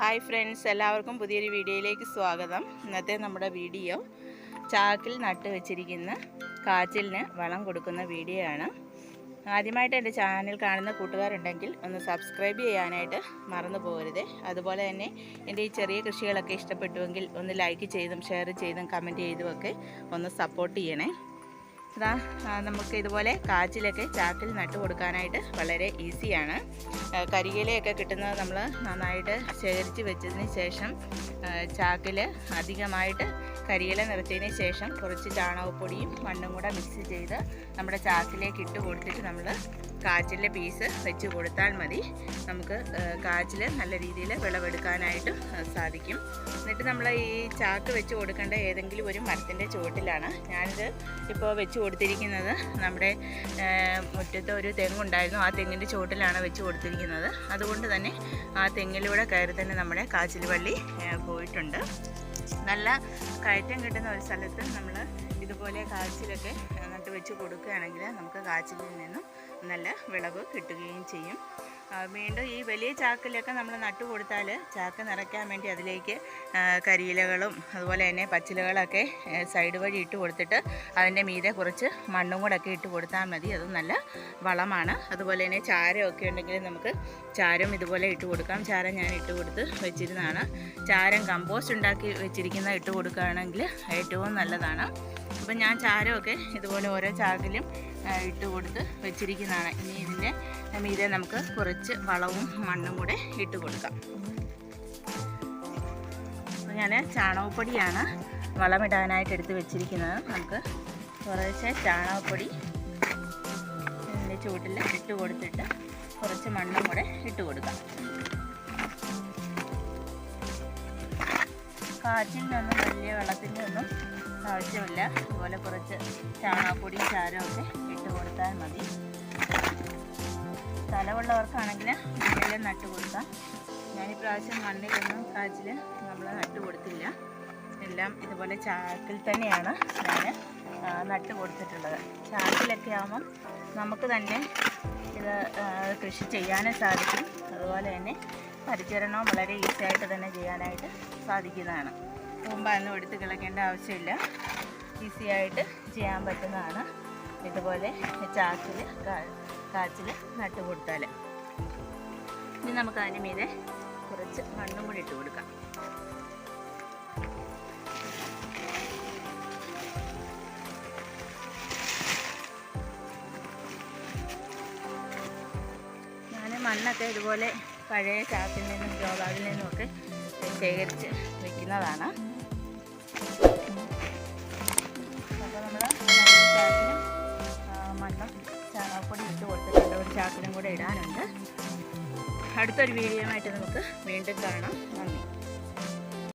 Hi friends എല്ലാവർക്കും പുതിയൊരു വീഡിയോയിലേക്ക് സ്വാഗതം. ഇന്നത്തെ നമ്മുടെ വീഡിയോ ചാക്കിൽ നട്ട് വെച്ചിരിക്കുന്ന കാച്ചിലിന് വളം കൊടുക്കുന്ന വീഡിയോ ആണ്. ആദ്യമായിട്ട് എന്റെ ചാനൽ കാണുന്ന കൂട്ടുകാരുണ്ടെങ്കിൽ ഒന്ന് സബ്സ്ക്രൈബ് ചെയ്യാനായിട്ട് മറന്നു പോകരുത്. അതുപോലെ തന്നെ എന്റെ ഈ ചെറിയ കൃഷികളൊക്കെ ഇഷ്ടപ്പെട്ടുവെങ്കിൽ ഒന്ന് ലൈക്ക് ചെയ്തും ഷെയർ ചെയ്തും കമന്റ് ചെയ്തുമൊക്കെ ഒന്ന് സപ്പോർട്ട് ചെയ്യണേ. നമുക്ക് ഇതുപോലെ കാച്ചിലൊക്കെ ചാക്കിൽ നട്ട് കൊടുക്കാനായിട്ട് വളരെ ഈസിയാണ്. കരിയിലയൊക്കെ കിട്ടുന്നത് നമ്മൾ നന്നായിട്ട് ശേഖരിച്ച് വെച്ചതിന് ശേഷം ചാക്കിൽ അധികമായിട്ട് കരിയില നിറച്ചതിന് ശേഷം കുറച്ച് ചാണകപ്പൊടിയും മണ്ണും കൂടെ മിക്സ് ചെയ്ത് നമ്മുടെ ചാക്കിലേക്ക് ഇട്ട് കൊടുത്തിട്ട് നമ്മൾ കാച്ചിലെ പീസ് വെച്ച് കൊടുത്താൽ മതി. നമുക്ക് കാച്ചിൽ നല്ല രീതിയിൽ വിളവെടുക്കാനായിട്ട് സാധിക്കും. എന്നിട്ട് നമ്മൾ ഈ ചാക്ക് വെച്ച് കൊടുക്കേണ്ട ഏതെങ്കിലും ഒരു മരത്തിന്റെ ചുവട്ടിലാണ് ഞാനിത് ഇപ്പോൾ വെച്ച് കൊടുത്തിരിക്കുന്നത്. നമ്മുടെ മുറ്റത്ത് ഒരു തെങ്ങുണ്ടായിരുന്നു. ആ തെങ്ങിന്റെ ചുവട്ടിലാണ് വെച്ച് കൊടുത്തിരിക്കുന്നത്. അതുകൊണ്ട് തന്നെ ആ തെങ്ങിലൂടെ കയറി തന്നെ നമ്മുടെ കാച്ചിൽ പോയിട്ടുണ്ട്. നല്ല കയറ്റം കിട്ടുന്ന ഒരു സ്ഥലത്ത് നമ്മൾ ഇതുപോലെ കാച്ചിലൊക്കെ നട്ട് വെച്ച് കൊടുക്കുകയാണെങ്കിൽ നമുക്ക് കാച്ചിലിൽ നിന്നും നല്ല വിളവ് കിട്ടുകയും ചെയ്യും. വീണ്ടും ഈ വലിയ ചാക്കിലൊക്കെ നമ്മൾ നട്ടു കൊടുത്താൽ ചാക്ക് നിറയ്ക്കാൻ വേണ്ടി അതിലേക്ക് കരിയിലകളും അതുപോലെ തന്നെ പച്ചിലകളൊക്കെ സൈഡ് വഴി ഇട്ട് കൊടുത്തിട്ട് അതിന്റെ മീതെ കുറച്ച് മണ്ണും കൂടെ ഒക്കെ ഇട്ട് കൊടുത്താൽ മതി. അത് നല്ല വളമാണ്. അതുപോലെ തന്നെ ചാരമൊക്കെ ഉണ്ടെങ്കിൽ നമുക്ക് ചാരം ഇതുപോലെ ഇട്ട് കൊടുക്കാം. ചാരം ഞാൻ ഇട്ട് കൊടുത്ത് വെച്ചിരുന്നതാണ്. ചാരം കമ്പോസ്റ്റ് ഉണ്ടാക്കി വെച്ചിരിക്കുന്ന ഇട്ട് കൊടുക്കുകയാണെങ്കിൽ ഏറ്റവും നല്ലതാണ്. അപ്പം ഞാൻ ചാരമൊക്കെ ഇതുപോലെ ഓരോ ചാക്കിലും ഇട്ട് കൊടുത്ത് വെച്ചിരിക്കുന്നതാണ്. ഇനി ഇതിന്റെ മീതെ നമുക്ക് കുറച്ച് വളവും മണ്ണും കൂടെ ഇട്ട് കൊടുക്കാം. അപ്പോൾ ഞാൻ ചാണകപ്പൊടിയാണ് വളമിടാനായിട്ട് എടുത്ത് വെച്ചിരിക്കുന്നത്. നമുക്ക് കുറേശ്ശെ ചാണകപ്പൊടി ഇതിന്റെ ചൂട്ടിൽ ഇട്ട് കൊടുത്തിട്ട് കുറച്ച് മണ്ണും കൂടെ ഇട്ട് കൊടുക്കാം. കാറ്റിൽ നിന്നും വലിയ ആവശ്യമില്ല. അതുപോലെ കുറച്ച് ചാണകപ്പൊടിയും ഒക്കെ ഇട്ട് കൊടുത്താൽ മതി. സ്ഥലമുള്ളവർക്കാണെങ്കിൽ ഇതിലെല്ലാം നട്ട് കൊടുക്കാം. ഞാൻ ഇപ്രാവശ്യം മണ്ണിലൊന്നും കാച്ചിൽ നമ്മൾ നട്ട് കൊടുത്തില്ല. എല്ലാം ഇതുപോലെ ചാക്കിൽ തന്നെയാണ് ഞാൻ നട്ട് കൊടുത്തിട്ടുള്ളത്. ചാക്കിലൊക്കെ ആകുമ്പം നമുക്ക് തന്നെ ഇത് കൃഷി ചെയ്യാനും സാധിക്കും. അതുപോലെ തന്നെ പരിചരണവും വളരെ ഈസിയായിട്ട് തന്നെ ചെയ്യാനായിട്ട് സാധിക്കുന്നതാണ്. മുമ്പൊന്നും എടുത്ത് കിളക്കേണ്ട ആവശ്യമില്ല. ഈസി ആയിട്ട് ചെയ്യാൻ പറ്റുന്നതാണ്. ഇതുപോലെ ചാക്കിൽ കാച്ചിൽ നട്ട് കൊടുത്താൽ ഇനി നമുക്ക് അതിന് മീതെ കുറച്ച് മണ്ണും കൂടി ഇട്ട് കൊടുക്കാം. ഞാൻ മണ്ണൊക്കെ ഇതുപോലെ പഴയ ചാക്കിൽ നിന്നും ഗ്രോബാഗിൽ നിന്നും ഒക്കെ ശേഖരിച്ച് വെക്കുന്നതാണ്. അപ്പോൾ നമ്മൾ ചാക്കിലും ആ, മണ്ണും ചാണകപ്പൊടി ഇട്ട് കൊടുത്തിട്ടുണ്ട്. ഒരു ചാക്കിലും കൂടെ ഇടാനുണ്ട്. അടുത്തൊരു വീഡിയോ ആയിട്ട് നമുക്ക് വീണ്ടും കാണാം. നന്ദി.